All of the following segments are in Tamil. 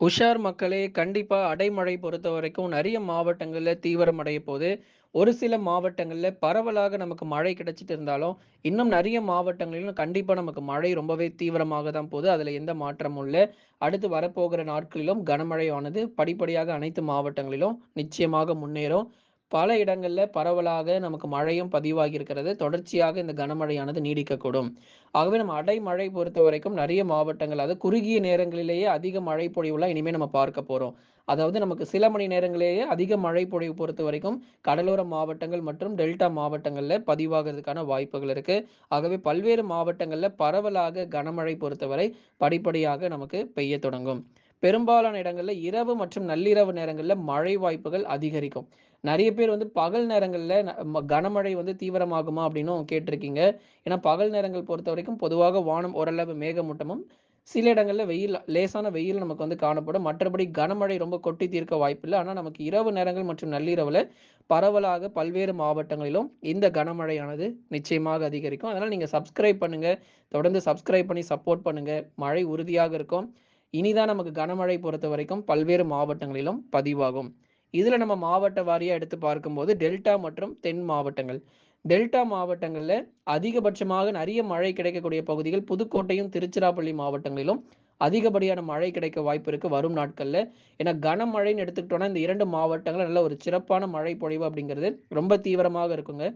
உஷார் மக்களே! கண்டிப்பாக அடைமழை பொறுத்தவரைக்கும் நிறைய மாவட்டங்களில் தீவிரமடைய போது. ஒரு சில மாவட்டங்களில் பரவலாக நமக்கு மழை கிடைச்சிட்டு இருந்தாலும், இன்னும் நிறைய மாவட்டங்களிலும் கண்டிப்பாக நமக்கு மழை ரொம்பவே தீவிரமாக தான் போகுது அதில் எந்த மாற்றமும் இல்லை அடுத்து வரப்போகிற நாட்களிலும் கனமழையானது படிப்படியாக அனைத்து மாவட்டங்களிலும் நிச்சயமாக முன்னேறும். பல இடங்களில் பரவலாக நமக்கு மழையும் பதிவாகி இருக்கிறது. தொடர்ச்சியாக இந்த கனமழையானது நீடிக்கக்கூடும். ஆகவே நம்ம அடைமழை பொறுத்த வரைக்கும் நிறைய மாவட்டங்கள் அதாவது குறுகிய நேரங்களிலேயே அதிக மழை பொழிவுலாம் இனிமேல் நம்ம பார்க்க போகிறோம் அதாவது நமக்கு சில மணி நேரங்களிலேயே அதிக மழை பொழிவு பொறுத்தவரைக்கும் கடலோர மாவட்டங்கள் மற்றும் டெல்டா மாவட்டங்களில் பதிவாகிறதுக்கான வாய்ப்புகள் இருக்கு. ஆகவே பல்வேறு மாவட்டங்களில் பரவலாக கனமழை பொறுத்தவரை படிப்படியாக நமக்கு பெய்யத் தொடங்கும். பெரும்பாலான இடங்களில் இரவு மற்றும் நள்ளிரவு நேரங்களில் மழை வாய்ப்புகள் அதிகரிக்கும். நிறைய பேர் வந்து பகல் நேரங்களில் ம கனமழை வந்து தீவிரமாகுமா அப்படின்னும் கேட்டிருக்கீங்க. ஏன்னா பகல் நேரங்கள் பொறுத்த வரைக்கும் பொதுவாக வானம் ஓரளவு மேகமூட்டமும், சில இடங்களில் வெயில் லேசான வெயில் நமக்கு வந்து காணப்படும். மற்றபடி கனமழை ரொம்ப கொட்டி தீர்க்க வாய்ப்பில்லை ஆனால் நமக்கு இரவு நேரங்கள் மற்றும் நள்ளிரவில் பரவலாக பல்வேறு மாவட்டங்களிலும் இந்த கனமழையானது நிச்சயமாக அதிகரிக்கும். அதனால் நீங்கள் சப்ஸ்கிரைப் பண்ணுங்கள் தொடர்ந்து சப்ஸ்கிரைப் பண்ணி சப்போர்ட் பண்ணுங்கள் மழை உறுதியாக இருக்கும். இனிதான் நமக்கு கனமழை பொறுத்த வரைக்கும் பல்வேறு மாவட்டங்களிலும் பதிவாகும். இதில் நம்ம மாவட்ட வாரியாக எடுத்து பார்க்கும்போது டெல்டா மற்றும் தென் மாவட்டங்கள். டெல்டா மாவட்டங்களில் அதிகபட்சமாக நிறைய மழை கிடைக்கக்கூடிய பகுதிகள் புதுக்கோட்டையும், திருச்சிராப்பள்ளி மாவட்டங்களிலும் அதிகப்படியான மழை கிடைக்க வாய்ப்பு இருக்கு வரும் நாட்களில் ஏன்னா கனமழைன்னு எடுத்துக்கிட்டோம்னா, இந்த 2 மாவட்டங்கள்ல நல்ல ஒரு சிறப்பான மழை பொழிவு அப்படிங்கிறது ரொம்ப தீவிரமாக இருக்குங்க.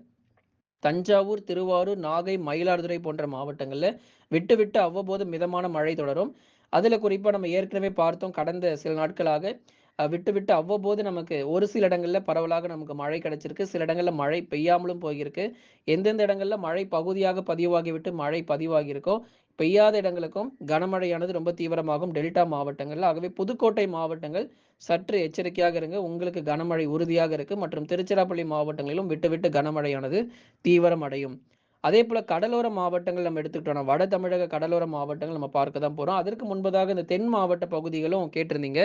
தஞ்சாவூர், திருவாரூர், நாகை, மயிலாடுதுறை போன்ற மாவட்டங்களில் விட்டு விட்டு அவ்வப்போது மிதமான மழை தொடரும். அதில் குறிப்பாக நம்ம ஏற்கனவே பார்த்தோம் கடந்த சில நாட்களாக விட்டு விட்டு அவ்வப்போது நமக்கு ஒரு சில இடங்கள்ல பரவலாக நமக்கு மழை கிடைச்சிருக்கு. சில இடங்கள்ல மழை பெய்யாமலும் போயிருக்கு. எந்தெந்த இடங்கள்ல மழை பகுதியாக பதிவாகிவிட்டு மழை பதிவாகியிருக்கோ, பெய்யாத இடங்களுக்கும் கனமழையானது ரொம்ப தீவிரமாகும் டெல்டா மாவட்டங்கள்ல. ஆகவே புதுக்கோட்டை மாவட்டங்கள் சற்று எச்சரிக்கையாக இருங்க. உங்களுக்கு கனமழை உறுதியாக இருக்கு. மற்றும் திருச்சிராப்பள்ளி மாவட்டங்களிலும் விட்டுவிட்டு கனமழையானது தீவிரம் கனமழையானது தீவிரமடையும். அதேபோல கடலோர மாவட்டங்கள் நம்ம எடுத்துக்கிட்டோம்னா, வட தமிழக கடலோர மாவட்டங்கள் நம்ம பார்க்க தான் போறோம். அதற்கு முன்பதாக இந்த தென் மாவட்ட பகுதிகளும் கேட்டிருந்தீங்க.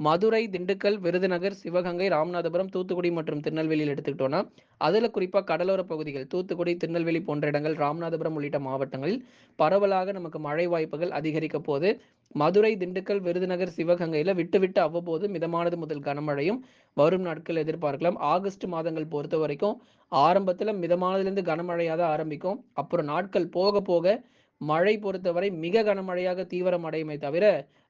மதுரை, திண்டுக்கல், விருதுநகர், சிவகங்கை, ராமநாதபுரம், தூத்துக்குடி மற்றும் திருநெல்வேலியில் எடுத்துக்கிட்டோம்னா, அதில் குறிப்பாக கடலோர பகுதிகள் தூத்துக்குடி, திருநெல்வேலி போன்ற இடங்கள், ராமநாதபுரம் உள்ளிட்ட மாவட்டங்களில் பரவலாக நமக்கு மழை வாய்ப்புகள் அதிகரிக்கப் போது. மதுரை, திண்டுக்கல், விருதுநகர், சிவகங்கையில் விட்டு விட்டு அவ்வப்போது மிதமானது முதல் கனமழையும் வரும் நாட்கள் எதிர்பார்க்கலாம். ஆகஸ்ட் மாதங்கள் பொறுத்த வரைக்கும் ஆரம்பத்தில் மிதமானதுலேருந்து கனமழையாக தான் ஆரம்பிக்கும். அப்புறம் நாட்கள் போக போக மழை பொறுத்தவரை மிக கனமழையாக தீவிரம் அடையுமே தவிர,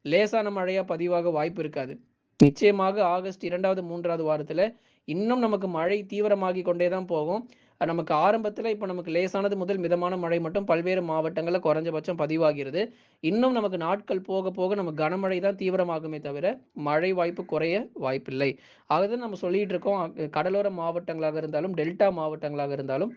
லேசான மழையா பதிவாக வாய்ப்பு இருக்காது. நிச்சயமாக ஆகஸ்ட் 2வது, 3வது வாரத்துல இன்னும் நமக்கு மழை தீவிரமாகிக் கொண்டே தான் போகும். நமக்கு ஆரம்பத்தில் இப்போ நமக்கு லேசானது முதல் மிதமான மழை மட்டும் பல்வேறு மாவட்டங்களில் குறைஞ்சபட்சம் பதிவாகிறது. இன்னும் நமக்கு நாட்கள் போக போக நம்ம கனமழை தான் தீவிரமாகுமே தவிர, மழை வாய்ப்பு குறைய வாய்ப்பில்லை. அதுதான் நம்ம சொல்லிட்டு இருக்கோம். கடலோர மாவட்டங்களாக இருந்தாலும், டெல்டா மாவட்டங்களாக இருந்தாலும்,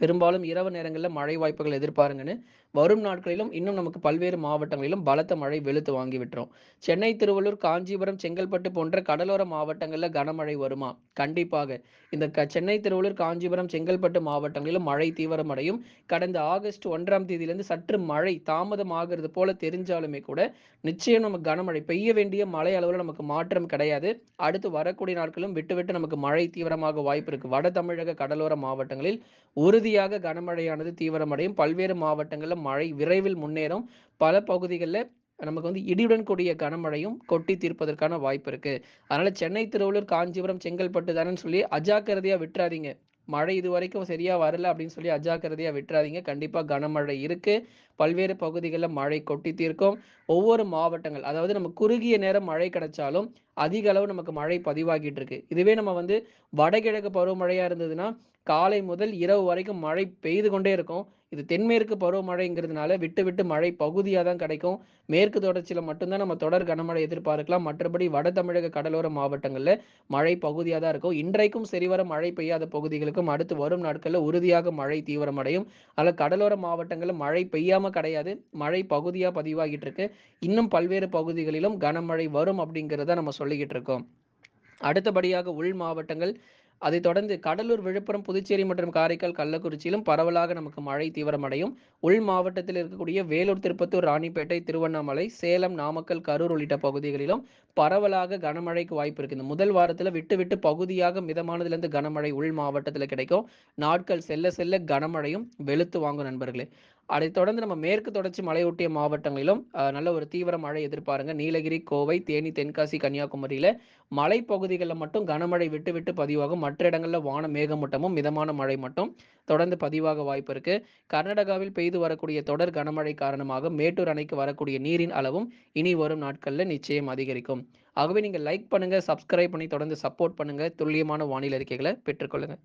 பெரும்பாலும் இரவு நேரங்களில் மழை வாய்ப்புகள் எதிர்பாருங்கன்னு, வரும் நாட்களிலும் இன்னும் நமக்கு பல்வேறு மாவட்டங்களிலும் பலத்த மழை வெளுத்து வாங்கி விட்டுரும். சென்னை, திருவள்ளூர், காஞ்சிபுரம், செங்கல்பட்டு போன்ற கடலோர மாவட்டங்களில் கனமழை வருமா? கண்டிப்பாக. இந்த க சென்னை, திருவள்ளூர், காஞ்சிபுரம், செங்கல்பட்டு மாவட்டங்களிலும் மழை தீவிரமடையும். கடந்த ஆகஸ்ட் ஒன்றாம் தேதியிலிருந்து சற்று மழை தாமதமாகிறது போல தெரிஞ்சாலுமே கூட, நிச்சயம் நமக்கு கனமழை பெய்ய வேண்டிய மழை அளவில் நமக்கு மாற்றம் கிடையாது. அடுத்து வரக்கூடிய நாட்களும் விட்டு விட்டு நமக்கு மழை தீவிரமாக வாய்ப்பு இருக்கு. வட தமிழக கடலோர மாவட்டங்களில் உறுதியாக கனமழையானது தீவிரமடையும். பல்வேறு மாவட்டங்களில் மழை விரைவில் முன்னேறும். பல பகுதிகளில் நமக்கு வந்து இடியுடன் கூடிய கனமழையும் கொட்டி தீர்ப்பதற்கான வாய்ப்பு இருக்கு. அதனால சென்னை, திருவள்ளூர், காஞ்சிபுரம், செங்கல்பட்டு தானேன்னு சொல்லி அஜாக்கிரதையா விட்டுறாதீங்க மழை இது வரைக்கும் சரியா வரல அப்படின்னு சொல்லி அஜாக்கிரதையா விட்டுறாதீங்க கண்டிப்பா கனமழை இருக்கு. பல்வேறு பகுதிகளில் மழை கொட்டி தீர்க்கும். ஒவ்வொரு மாவட்டங்கள் அதாவது நம்ம குறுகிய நேரம் மழை கிடைச்சாலும், அதிக அளவு நமக்கு மழை பதிவாகிட்டு இருக்கு. இதுவே நம்ம வந்து வடகிழக்கு பருவமழையா இருந்ததுன்னா, காலை முதல் இரவு வரைக்கும் மழை பெய்து கொண்டே இருக்கும். இது தென்மேற்கு பருவமழைங்கிறதுனால விட்டு விட்டு மழை பகுதியாக தான் கிடைக்கும். மேற்கு தொடர்ச்சியில் மட்டும்தான் நம்ம தொடர் கனமழை எதிர்பார்க்கலாம். மற்றபடி வட தமிழக கடலோர மாவட்டங்களில் மழை பகுதியாக தான் இருக்கும். இன்றைக்கும் சரிவர மழை பெய்யாத பகுதிகளுக்கும் அடுத்து வரும் நாட்களில் உறுதியாக மழை தீவிரமடையும். அதில் கடலோர மாவட்டங்களில் மழை பெய்யாமல் கிடையாது. மழை பகுதியாக பதிவாகிட்டு இருக்கு. இன்னும் பல்வேறு பகுதிகளிலும் கனமழை வரும் அப்படிங்கிறத நம்ம சொல்லிக்கிட்டு இருக்கோம். அடுத்தபடியாக உள் மாவட்டங்கள் அதைத் தொடர்ந்து கடலூர், விழுப்புரம், புதுச்சேரி மற்றும் காரைக்கால், கள்ளக்குறிச்சியிலும் பரவலாக நமக்கு மழை தீவிரமடையும். உள் மாவட்டத்தில் இருக்கக்கூடிய வேலூர், திருப்பத்தூர், ராணிப்பேட்டை, திருவண்ணாமலை, சேலம், நாமக்கல், கரூர் உள்ளிட்ட பகுதிகளிலும் பரவலாக கனமழைக்கு வாய்ப்பு இருக்கு. இந்த முதல் வாரத்தில் விட்டு விட்டு பகுதியாக மிதமானதுலேருந்து கனமழை உள் மாவட்டத்தில் கிடைக்கும். நாட்கள் செல்ல செல்ல கனமழையும் வெளுத்து வாங்கும் நண்பர்களே. அதைத் தொடர்ந்து நம்ம மேற்கு தொடர்ச்சி மலையொட்டிய மாவட்டங்களிலும் நல்ல ஒரு தீவிர மழை எதிர்பாருங்க. நீலகிரி, கோவை, தேனி, தென்காசி, கன்னியாகுமரியில மலைப்பகுதிகளில் மட்டும் கனமழை விட்டு விட்டு பதிவாகும். மற்ற இடங்களில் வான மேகமூட்டமும், மிதமான மழை மட்டும் தொடர்ந்து பதிவாக வாய்ப்பு இருக்கு. கர்நாடகாவில் பெய்து வரக்கூடிய தொடர் கனமழை காரணமாக மேட்டூர் அணைக்கு வரக்கூடிய நீரின் அளவும் இனி வரும் நாட்களில் நிச்சயம் அதிகரிக்கும். ஆகவே நீங்க லைக் பண்ணுங்க, சப்ஸ்கிரைப் பண்ணி தொடர்ந்து சப்போர்ட் பண்ணுங்க. துல்லியமான வானிலை அறிக்கைகளை பெற்றுக்கொள்ளுங்க.